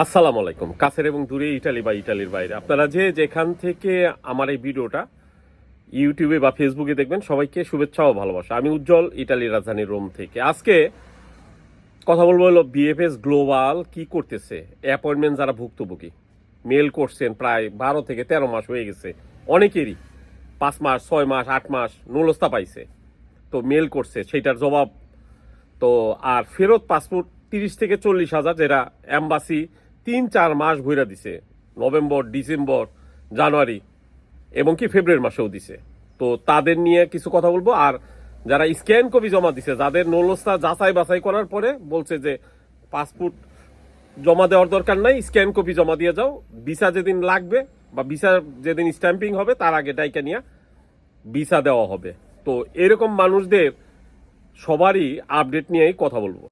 আসসালামু আলাইকুম। কাছের এবং দূরে ইটালি বা ইটালির বাইরে। আপনারা যে যেখান থেকে আমার এই ভিডিওটা ইউটিউবে বা ফেসবুকে দেখবেন, সবাইকে শুভেচ্ছা ও ভালোবাসা। আমি উজ্জ্বল, ইটালির রাজধানী রোম থেকে। আজকে কথা বলব হলো বিএফএস গ্লোবাল কি করতেছে অ্যাপয়েন্টমেন্ট যারা ভুক্তভোগী। মেল করছেন প্রায় বারো থেকে তেরো মাস হয়ে গেছে। অনেকেরই পাঁচ মাস, ছয় মাস, আট মাস নুলস্তা পাইছে। তো মেল করছে, সেইটার জবাব। তো আর ফেরত পাসপোর্ট তিরিশ থেকে চল্লিশ হাজার, যেটা অ্যাম্বাসি তিন চার মাস ঘুরে দিছে। নভেম্বর, ডিসেম্বর, জানুয়ারি, এবং কি ফেব্রুয়ারি মাসেও দিছে। তো তাদের নিয়ে কিছু কথা বলব। আর যারা স্ক্যান কপি জমা দিছে, যাদের নলস্তা যাচাই বাছাই করার পরে বলছে যে পাসপোর্ট জমা দেওয়ার দরকার নাই, স্ক্যান কপি জমা দিয়ে যাও। ভিসা যেদিন লাগবে বা ভিসা যেদিন স্ট্যাম্পিং হবে, তার আগে ডাইকা নিয়ে ভিসা দেওয়া হবে। তো এরকম মানুষদের সবারই আপডেট নিয়েই কথা বলব।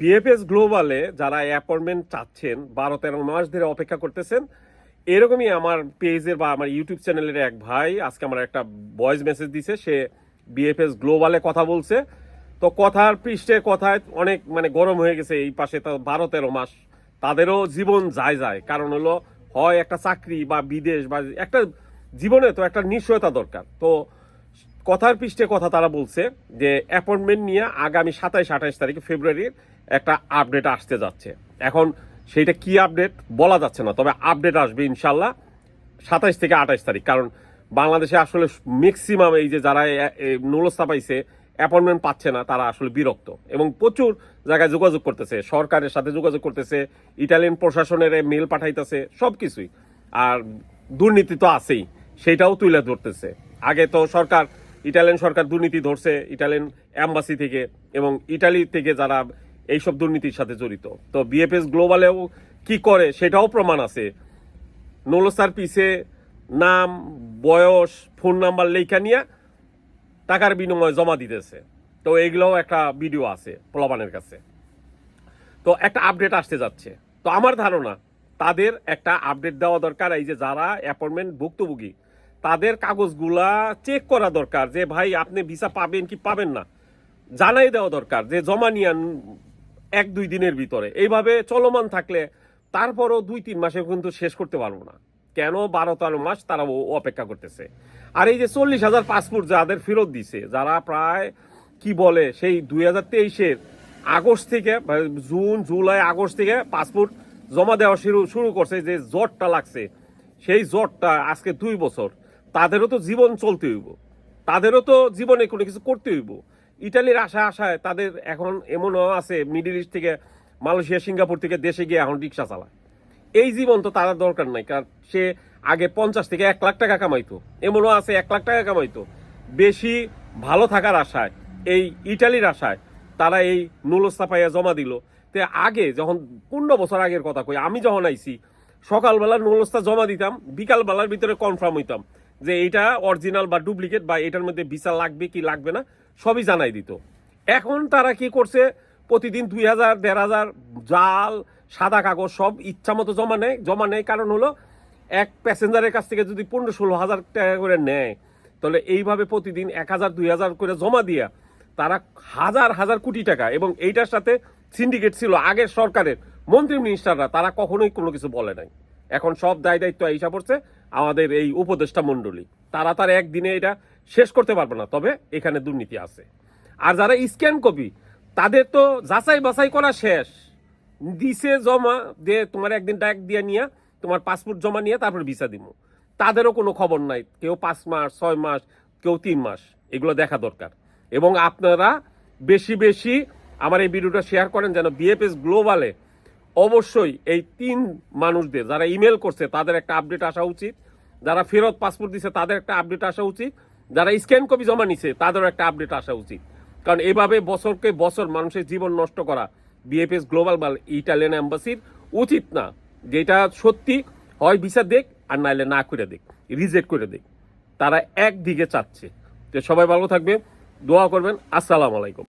বিএফএস গ্লোবালে যারা অ্যাপয়েন্টমেন্ট চাচ্ছেন বারো তেরো মাস ধরে অপেক্ষা করতেছেন, এরকমই আমার পেজের বা আমার ইউটিউব চ্যানেলের এক ভাই, আজকে আমার একটা ভয়েস মেসেজ দিছে, সে বিএফএস গ্লোবালে কথা বলছে। তো কথার পৃষ্ঠে কথায় অনেক মানে গরম হয়ে গেছে এই পাশে, তো বারো তেরো মাস তাদেরও জীবন যায় যায়। কারণ হলো, হয় একটা চাকরি বা বিদেশ বা একটা জীবনে তো একটা নিশ্চয়তা দরকার। তো কথার পৃষ্ঠে কথা তারা বলছে যে অ্যাপয়েন্টমেন্ট নিয়ে আগামী সাতাইশ আঠাইশ তারিখে ফেব্রুয়ারির একটা আপডেট আসতে যাচ্ছে। এখন সেইটা কি আপডেট বলা যাচ্ছে না, তবে আপডেট আসবে ইনশাল্লাহ সাতাইশ থেকে আঠাইশ তারিখ। কারণ বাংলাদেশে আসলে ম্যাক্সিমাম এই যে যারা নুলস্তা পাইছে অ্যাপয়েন্টমেন্ট পাচ্ছে না, তারা আসলে বিরক্ত। এবং প্রচুর জায়গায় যোগাযোগ করতেছে, সরকারের সাথে যোগাযোগ করতেছে, ইটালিয়ান প্রশাসনের মেল পাঠাইতেছে সব কিছুই আর দুর্নীতি তো আছেই সেটাও তুলে ধরতেছে। আগে তো সরকার, ইটালিয়ান সরকার দুর্নীতি ধরছে, ইটালিয়ান অ্যাম্বাসি থেকে এবং ইটালি থেকে যারা এইসব দুর্নীতির সাথে জড়িত। তো বিএফএস গ্লোবালেও কি করে সেটাও প্রমাণ আছে। নলসার পিছে নাম, বয়স, ফোন নাম্বার লেখা নিয়ে টাকার বিনিময়ে জমা দিতেছে। তো এগুলোও একটা ভিডিও আছে প্লবানের কাছে। তো একটা আপডেট আসতে যাচ্ছে। তো আমার ধারণা তাদের একটা আপডেট দেওয়া দরকার, এই যে যারা অ্যাপয়েন্টমেন্ট ভুক্তভোগী, তাদের কাগজগুলা চেক করা দরকার যে, ভাই, আপনি ভিসা পাবেন কি পাবেন না? জানাই দেওয়া দরকার যে, জমা নিয়ান এক দুই দিনের ভিতরে। এইভাবে চলমান থাকলে তারপরও দুই তিন মাসে কিন্তু শেষ করতে পারব না। কেন? বারো তেরো মাস তারা অপেক্ষা করতেছে। আর এই যে চল্লিশ হাজার পাসপোর্ট যাদের ফেরত দিছে, যারা প্রায়, কি বলে, সেই দুই হাজার তেইশের আগস্ট থেকে জুন, জুলাই, আগস্ট থেকে পাসপোর্ট জমা দেওয়া শুরু শুরু করছে যে জটটা লাগছে। সেই জটটা আজকে দুই বছর। তাদেরও তো জীবন চলতে হইব। তাদেরও তো জীবনে কোনো কিছু করতে হইব। ইটালির আশা আশায় তাদের এখন এমনও আছে মিডিল ইস্ট থেকে মালয়েশিয়া সিঙ্গাপুর থেকে দেশে গিয়ে এখন রিক্সা চালায়। এই জীবন তো তার দরকার নাই, কারণ সে আগে পঞ্চাশ থেকে এক লাখ টাকা কামাইতো। এমনও আছে, এক লাখ টাকা কামাইতো। বেশি ভালো থাকার আশায়, এই ইটালির আশায় তারা এই নুলস্তা পাইয়া জমা দিল। তে আগে যখন পনেরো বছর আগের কথা কই, আমি যখন আইছি, সকালবেলা নুলস্তা জমা দিতাম, বিকালবেলার ভিতরে কনফার্ম হইতাম যে এটা অরিজিনাল বা ডুপ্লিকেট বা এটার মধ্যে ভিসা লাগবে কি লাগবে না। সবই জানাই দিত। এখন তারা কি করছে? প্রতিদিন দুই হাজার, দেড় হাজার জাল, সাদা কাগজ সব ইচ্ছা মতো জমা নেয় জমা নেয়। কারণ হলো, এক প্যাসেঞ্জারের কাছ থেকে যদি পনেরো ষোলো হাজার টাকা করে নেয়, তাহলে এইভাবে প্রতিদিন এক হাজার, দুই হাজার করে জমা দিয়া তারা হাজার হাজার কোটি টাকা এবং এইটার সাথে সিন্ডিকেট ছিল আগের সরকারের, মন্ত্রী মিনিস্টাররা তারা কখনোই কোনো কিছু বলে নাই। এখন সব দায় দায়িত্ব এইসা পড়ছে আমাদের এই উপদেষ্টা মণ্ডলী। তারা তার একদিনে এটা শেষ করতে পারবে না, তবে এখানে দুর্নীতি আছে। আর যারা স্ক্যান কপি, তাদের তো যাচাই বাছাই করা শেষ। দিছে জমা দিয়ে তোমার একদিন ডাক দিয়ে নিয়ে, তোমার পাসপোর্ট জমা নিয়ে তারপর ভিসা দিব তাদেরও কোনো খবর নাই, কেউ পাঁচ মাস, ছয় মাস, কেউ তিন মাস, এগুলো দেখা দরকার। এবং আপনারা বেশি বেশি আমার এই ভিডিওটা শেয়ার করেন যেন বিএফএস গ্লোবালে অবশ্যই এই তিন মানুষদের যারা ইমেল করছে, তাদের একটা আপডেট আসা উচিত। যারা ফেরত পাসপোর্ট দিছে, তাদের একটা আপডেট আসা উচিত। যারা স্ক্যান কপি জমা নিছে, তাদেরও একটা আপডেট আসা উচিত। কারণ এভাবে বছরকে বছর মানুষের জীবন নষ্ট করা বিএফএস গ্লোবাল বা ইটালিয়ান অ্যাম্বাসির উচিত না। যেটা সত্যি হয় ভিসা দেখ, আর নাইলে না করে দেখ রিজেক্ট করে দেখ। তারা একদিকে চাচ্ছে। তো সবাই ভালো থাকবে দোয়া করবেন। আসসালামু আলাইকুম।